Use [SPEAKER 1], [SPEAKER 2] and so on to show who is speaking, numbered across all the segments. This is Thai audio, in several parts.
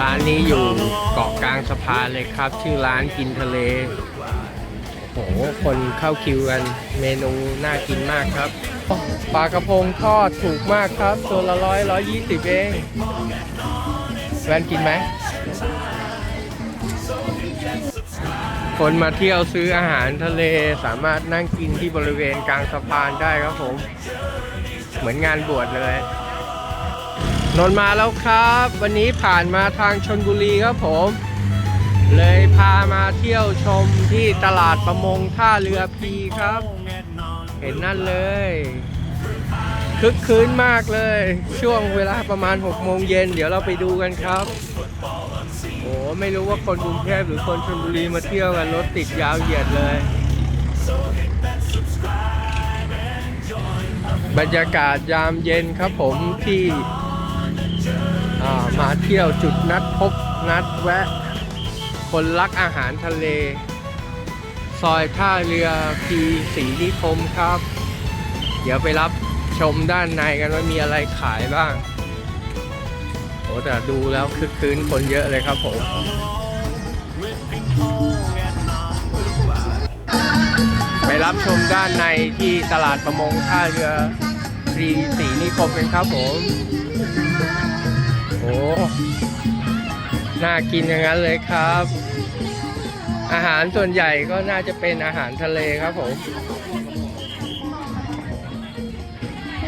[SPEAKER 1] ร้านนี้อยู่เกาะกลางสะพานเลยครับ ชื่อร้านกินทะเล โอ้โห คนเข้าคิวกัน เมนูน่ากินมากครับ ปลากระพงทอดถูกมากครับ ตัวละร้อยร้อยยี่สิบเองแวนกินไหม คนมาเที่ยวซื้ออาหารทะเลสามารถนั่งกินที่บริเวณกลางสะพานได้ครับผม เหมือนงานบวชเลย นนมาแล้วครับ วันนี้ผ่านมาทางชนบุรีครับผม เลยพามาเที่ยวชมที่ตลาดประมงท่าเรือพีครับ เห็นนั่นเลยคึกคืนมากเลย ช่วงเวลาประมาณ6โมงเย็นเดี๋ยวเราไปดูกันครับโอ้ไม่รู้ว่าคนกรุงเทพหรือคนชลบุรีมาเที่ยวกันรถติดยาวเหยียดเลย บรรยากาศยามเย็นครับผมที่ มาเที่ยวจุดนัดพบนัดแวะ คนรักอาหารทะเล ซอยท่าเรือพีสีนิคมครับ เดี๋ยวไปรับชมด้านในกันว่ามีอะไรขายบ้างโอ้แต่ดูแล้วคึกคืนคนเยอะเลยครับผมไปรับชมด้านในที่ตลาดประมงท่าเรือรีสีนิคมกันครับผม น่ากินอย่างนั้นเลยครับ อาหารส่วนใหญ่ก็น่าจะเป็นอาหารทะเลครับผม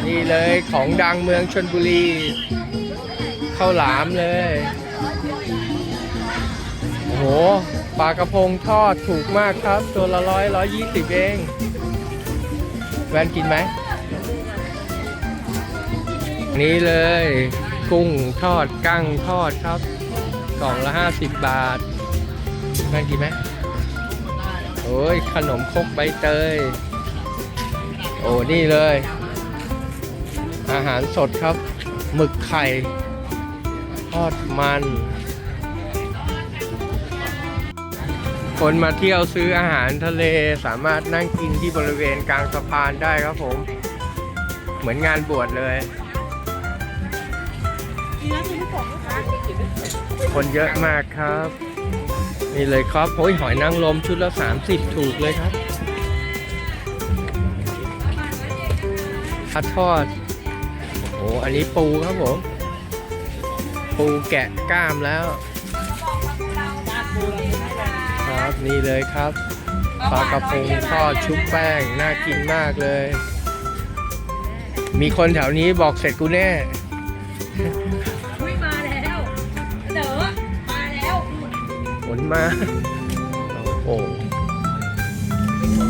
[SPEAKER 1] นี่เลยของดังเมืองชนบุรีข้าวหลามเลย โอ้โหปลากระพงทอดถูกมากครับ ตัวละร้อยร้อยยี่สิบเอง แวนกินไหม นี่เลย กุ้งทอดกั้งทอดครับกล่องละห้าสิบบาทแวนกินไหมโอ้ยขนมครกใบเตย โอ้นี่เลย อาหารสดครับหมึกไข่ ทอดมัน คนมาเที่ยวซื้ออาหารทะเลสามารถนั่งกินที่บริเวณกลางสะพานได้ครับผม เหมือนงานบวชเลย คนเยอะมากครับนี่เลยครับโอ้ยหอยนางรมชุดละ 30 ถูกเลยครับผัดทอดโอ้อันนี้ปูครับผม ปูแกะกล้ามแล้วครับนี่เลยครับปลากระพงทอดชุบแป้ง น่ากินมากเลย มีคนแถวนี้บอกเสร็จกูแน่ ผลมา โอ้โห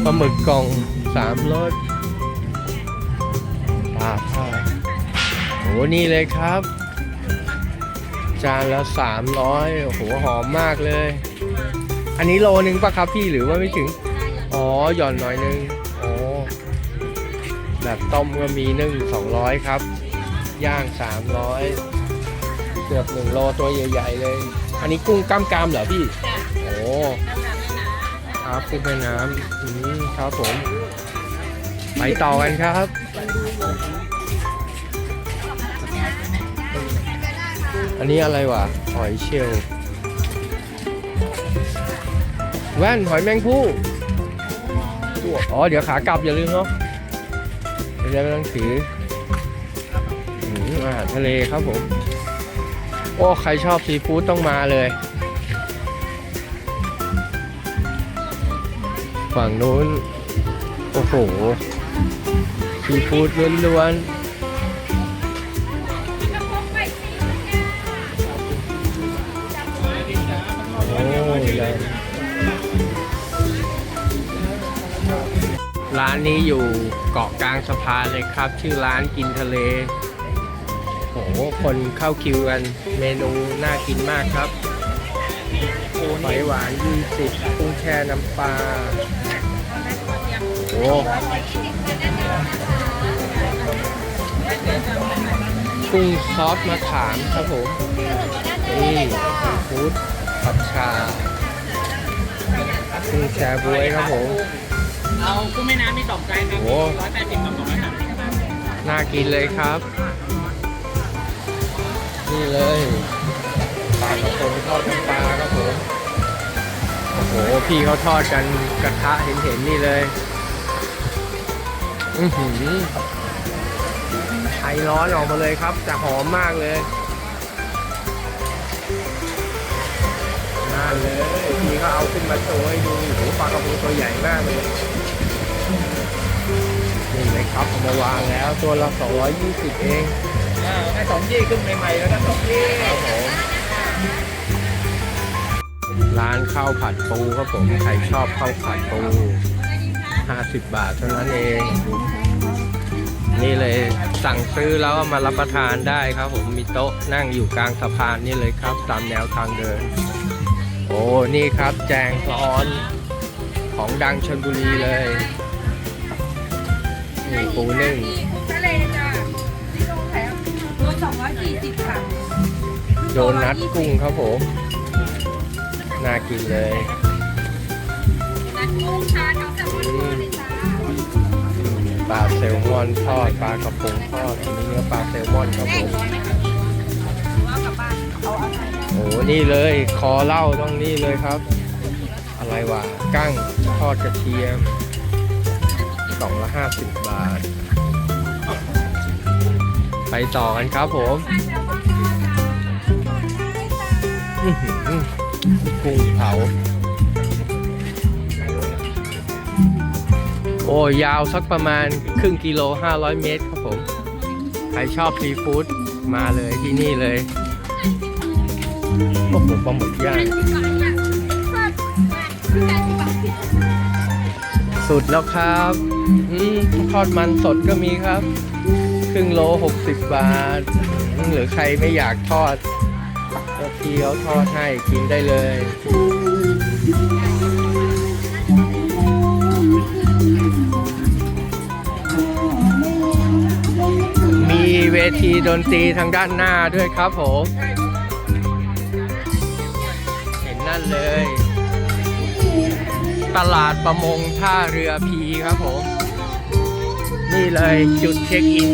[SPEAKER 1] ปลาหมึกกล่องสามรสปลาทอดโอ้นี่เลยครับ จานละสามร้อยโอ้โหหอมมากเลย อันนี้โลนึงปะครับพี่หรือว่าไม่ถึง อ๋อหย่อนหน่อยนึงโอ้แบบต้มก็มีนึ่งสองร้อยครับ ย่างสามร้อยเกือบหนึ่งโลตัวใหญ่ ๆ เลย อันนี้กุ้งกล้ามกรามเหรอพี่ โอ้ครับกุ้งแม่น้ำอืมครับผม ไปต่อกันครับอันนี้อะไรวะหอยเชลล์แว่นหอยแมงผู้อ๋อ เดี๋ยวขากลับอย่าลืมเนาะเดี๋ยวจะไม่ต้องถืออืมอาหารทะเลครับผม โอ้ ใครชอบซีฟู้ดต้องมาเลย ฝั่งนู้น โอ้โห ซีฟู้ดล้วนๆโอ้ยร้านนี้อยู่เกาะกลางสะพานเลยครับ ชื่อร้านกินทะเล โอ้โห คนเข้าคิวกัน เมนูน่ากินมากครับหอยหวาน20กุ้งแช่น้ำปลาโอ้กุ้งซอสมะขามครับผม นี่ซีฟู้ดผัดชากุ้งแช่บวยครับผม
[SPEAKER 2] เอากุ้งแม่น้ำมีสองไซส์ครับ
[SPEAKER 1] โอ้
[SPEAKER 2] ร้อยแปดสิบกับสองร้อยสามสิบ
[SPEAKER 1] น่ากินเลยครับ นี่เลยปลากระพงทอดน้ำปลาครับผมโอ้โหพี่เขาทอดกันกระทะเห็นเห็นๆนี่เลย อือหือไอร้อนออกมาเลยครับแต่หอมมากเลยน่าเลยพี่เขาเอาขึ้นมาโชว์ให้ดูโอ้โหปลากระพงตัวใหญ่มากเลยนี่เลยครับมาวางแล้วตัวละ220 เอง
[SPEAKER 2] อ่าให้สองยี่ขึ้นใหม่ๆแล้วนะสองยี่
[SPEAKER 1] ครับผมร้านข้าวผัดปูครับผม ใครชอบข้าวผัดปู 50 บาทเท่านั้นเอง นี่เลยสั่งซื้อแล้วเอามารับประทานได้ครับผม มีโต๊ะนั่งอยู่กลางสะพานนี่เลยครับ ตามแนวทางเดิน โอ้ นี่ครับแจงร้อนของดังชนบุรีเลย นี่ปูนึ่ง
[SPEAKER 3] กุ้งทะเล สองร้อยสี่สิบค่ะ
[SPEAKER 1] โดนัทกุ้งครับผม น่ากินเลย
[SPEAKER 3] นัดกุ้งชาเท้าแซลมอนทอดเลยจ้า
[SPEAKER 1] ปลาแซลมอนทอดปลากระพงทอดอันนี้เนื้อปลาแซลมอนครับผม
[SPEAKER 3] หรือว่ากลับบ้านเขาเอาอะไร
[SPEAKER 1] โอ้นี่เลย คอเหล้าต้องนี่เลยครับ อะไรวะ กั้งทอดกระเทียมกล่องละห้าสิบบาทไป ต่อกันครับผมกุ้งเผา โอ้ยาวสักประมาณครึ่งกิโล 500 เมตรครับผม ใครชอบซีฟู้ดมาเลยที่นี่เลย โอ้โหปลาหมึกย่างสุดแล้วครับ อืมทอดมันสดก็มีครับ ครึ่งโล60บาท หรือใครไม่อยากทอดก็พี่เขาทอดให้กินได้เลยมีเวทีดนตรีทางด้านหน้าด้วยครับผม เห็นนั่นเลย ตลาดประมงท่าเรือพีครับผม นี่เลยจุดเช็คอิน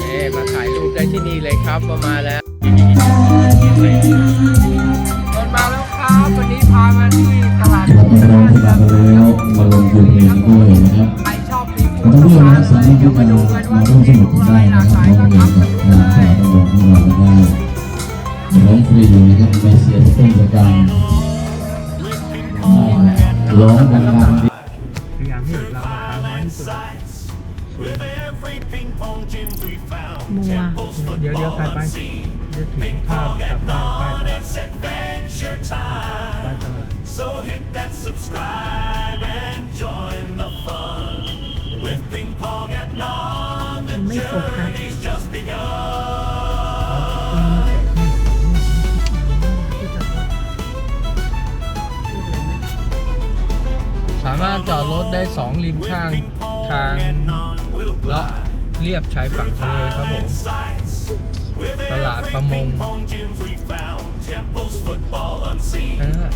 [SPEAKER 1] เอ๊มาถ่ายรูปได้ที่นี่เลยครับประมาแล้วรถมาแล้วครับวันนี้พามาที่ตลาด
[SPEAKER 4] เราไปร้องที่มาแล้วมาลงทุนเองด้วยนะครับ
[SPEAKER 1] ใครชอบซีฟู้
[SPEAKER 4] อ
[SPEAKER 1] ด
[SPEAKER 4] บคุณ
[SPEAKER 1] มา
[SPEAKER 4] นะสำหรับ
[SPEAKER 1] เดี๋
[SPEAKER 4] ที่
[SPEAKER 1] ยว
[SPEAKER 4] มา
[SPEAKER 1] มา
[SPEAKER 4] ดู
[SPEAKER 1] กันว่า
[SPEAKER 4] มาร่วมสนุก
[SPEAKER 1] นูอะ
[SPEAKER 4] ได้นะครั
[SPEAKER 1] ลา
[SPEAKER 4] บ
[SPEAKER 1] ย
[SPEAKER 4] น้องเอง
[SPEAKER 1] ทัก
[SPEAKER 4] กับงาน
[SPEAKER 1] ดู
[SPEAKER 4] ขา
[SPEAKER 1] เล
[SPEAKER 4] ต้อง
[SPEAKER 1] ย
[SPEAKER 4] บอกของเราได้ร้องฟรีนะครับไม่เสียต้นประกันร้องดังๆ
[SPEAKER 1] คาน้อยที่สุด
[SPEAKER 3] มัว
[SPEAKER 1] เดี๋ยวเดี๋ยวใครไา
[SPEAKER 3] มา
[SPEAKER 1] รถจอดรถได้สองริมข้างทางเลาะเรียบชายฝั่งทะเลครับผม ตลาดประมงนะ